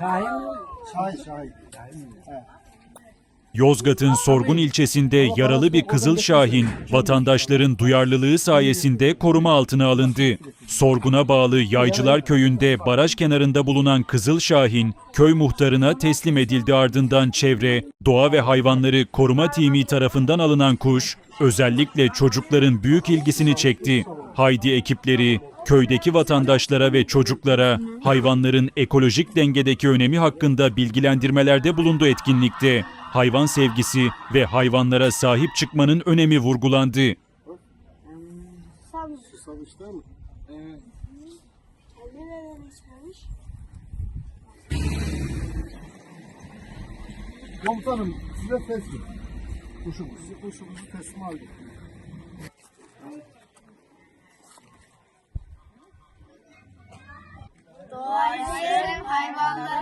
Şahin Şahin Şahin. Yozgat'ın Sorgun ilçesinde yaralı bir Kızıl Şahin, vatandaşların duyarlılığı sayesinde koruma altına alındı. Sorgun'a bağlı Yaycılar Köyü'nde baraj kenarında bulunan Kızıl Şahin, köy muhtarına teslim edildi. Ardından çevre, doğa ve hayvanları koruma timi tarafından alınan kuş, özellikle çocukların büyük ilgisini çekti. Haydi ekipleri, köydeki vatandaşlara ve çocuklara hayvanların ekolojik dengedeki önemi hakkında bilgilendirmelerde bulundu etkinlikte. Hayvan sevgisi ve hayvanlara sahip çıkmanın önemi vurgulandı. Komutanım size teslim. Kuşumuz. Kuşumuzu teslim aldık. Hayvanları koruyun.